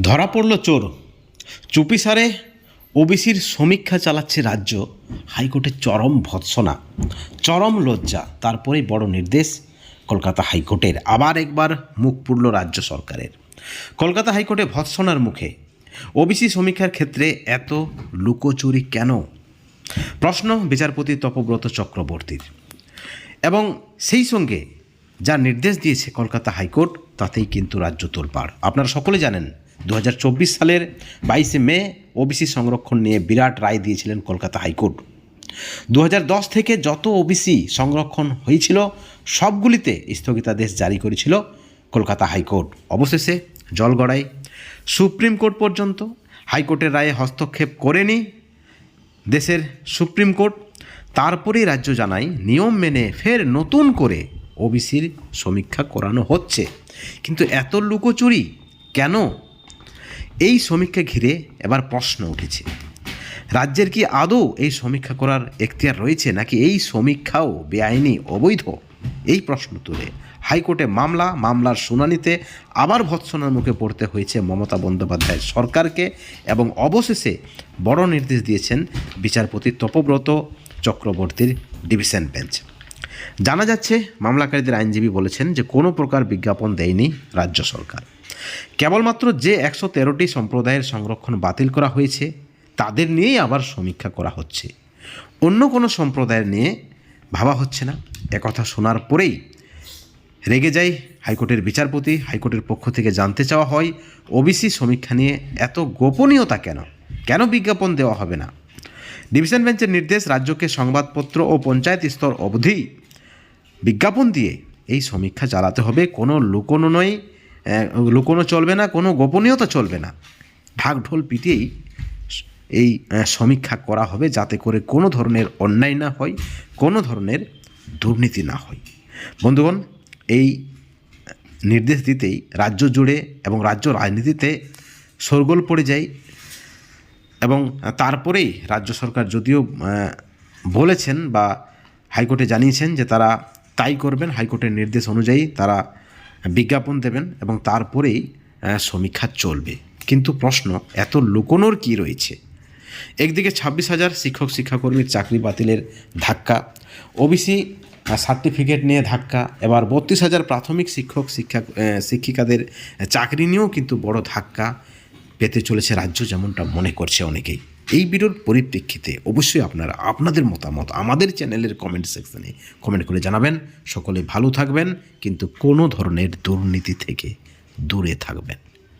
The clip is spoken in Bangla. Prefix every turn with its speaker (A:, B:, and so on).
A: ধরা পড়ল চোর। চুপিসারে ওবিসির সমীক্ষা চালাচ্ছে রাজ্য। হাইকোর্টের চরম ভৎসনা, চরম লজ্জা তারপরেই বড় নির্দেশ কলকাতা হাইকোর্টের। আবার একবার মুখ পুড়ল রাজ্য সরকারের। কলকাতা হাইকোর্টে ভৎসনার মুখে, ওবিসি সমীক্ষার ক্ষেত্রে এত লুকোচুরি কেন? প্রশ্ন বিচারপতি তপব্রত চক্রবর্তীর। এবং সেই সঙ্গে যা নির্দেশ দিয়েছে কলকাতা হাইকোর্ট, তাতেই কিন্তু রাজ্য তোলপাড়। আপনারা সকলে জানেন দু হাজার চব্বিশ সালের বাইশে মে ওবিসি সংরক্ষণ নিয়ে বিরাট রায় দিয়েছিলেন কলকাতা হাইকোর্ট। দু হাজার দশ থেকে যত ওবিসি সংরক্ষণ হয়েছিল, সবগুলিতে স্থগিতাদেশ জারি করেছিল কলকাতা হাইকোর্ট। অবশেষে জলগড়াই সুপ্রিম কোর্ট পর্যন্ত হাইকোর্টের রায়ে হস্তক্ষেপ করেনি দেশের সুপ্রিম কোর্ট। তারপরেই রাজ্য জানায়, নিয়ম মেনে ফের নতুন করে ওবিসির সমীক্ষা করানো হচ্ছে। কিন্তু এত লুকোচুরি কেন? এই সমীক্ষা ঘিরে এবার প্রশ্ন উঠেছে। রাজ্যের কি আদৌ এই সমীক্ষা করার এখতিয়ার রয়েছে, নাকি এই সমীক্ষাও বেআইনি, অবৈধ? এই প্রশ্ন তুলে হাইকোর্টে মামলা, মামলার শুনানিতে আবার ভৎসনার মুখে পড়তে হয়েছে মমতা বন্দ্যোপাধ্যায়ের সরকারকে এবং অবশেষে বড় নির্দেশ দিয়েছেন বিচারপতি তপব্রত চক্রবর্তীর ডিভিশন বেঞ্চ। জানা যাচ্ছে, মামলাকারীদের আইনজীবী বলেছেন যে কোনো প্রকার বিজ্ঞাপন দেয়নি রাজ্য সরকার। কেবলমাত্র যে একশো তেরোটি সম্প্রদায়ের সংরক্ষণ বাতিল করা হয়েছে, তাদের নিয়েই আবার সমীক্ষা করা হচ্ছে। অন্য কোনো সম্প্রদায়ের নিয়ে ভাবা হচ্ছে না। একথা শোনার পরেই রেগে যায় হাইকোর্টের বিচারপতি। হাইকোর্টের পক্ষ থেকে জানতে চাওয়া হয়, ওবিসি সমীক্ষা নিয়ে এত গোপনীয়তা কেন? কেন বিজ্ঞাপন দেওয়া হবে না? ডিভিশন বেঞ্চের নির্দেশ রাজ্যকে সংবাদপত্র ও পঞ্চায়েত স্তর অবধি বিজ্ঞাপন দিয়ে এই সমীক্ষা চালাতে হবে। কোনো লুকোনো নয়। লুকোনো চলবে না, কোনো গোপনীয়তা চলবে না। ঢাক ঢোল পিটিয়েই এই সমীক্ষা করা হবে যাতে করে কোনো ধরনের অন্যায় না হয়, কোনো ধরনের দুর্নীতি না হয়। বন্ধুগণ, এই নির্দেশ দিতেই রাজ্য জুড়ে এবং রাজ্য রাজনীতিতে শোরগোল পড়ে যায় এবং তারপরেই রাজ্য সরকার যদিও বলেছেন বা হাইকোর্টে জানিয়েছেন যে তারা তাই করবেন, হাইকোর্টের নির্দেশ অনুযায়ী তারা বিজ্ঞাপন দেবেন এবং তারপরেই সমীক্ষা চলবে। কিন্তু প্রশ্ন, এত লুকোনোর কি রয়েছে? একদিকে ছাব্বিশ হাজার শিক্ষক, শিক্ষাকর্মীর চাকরি বাতিলের ধাক্কা, ওবিসি সার্টিফিকেট নিয়ে ধাক্কা, এবার বত্রিশ হাজার প্রাথমিক শিক্ষক, শিক্ষা শিক্ষিকাদের চাকরি নিয়েও কিন্তু বড় ধাক্কা পেতে চলেছে রাজ্য, যেমনটা মনে করছে অনেকেই। এই ভিডিওর পরিপ্রেক্ষিতে অবশ্যই আপনারা আপনাদের মতামত আমাদের চ্যানেলের কমেন্ট সেকশনে কমেন্ট করে জানাবেন। সকলে ভালো থাকবেন, কিন্তু কোনো ধরনের দুর্নীতি থেকে দূরে থাকবেন।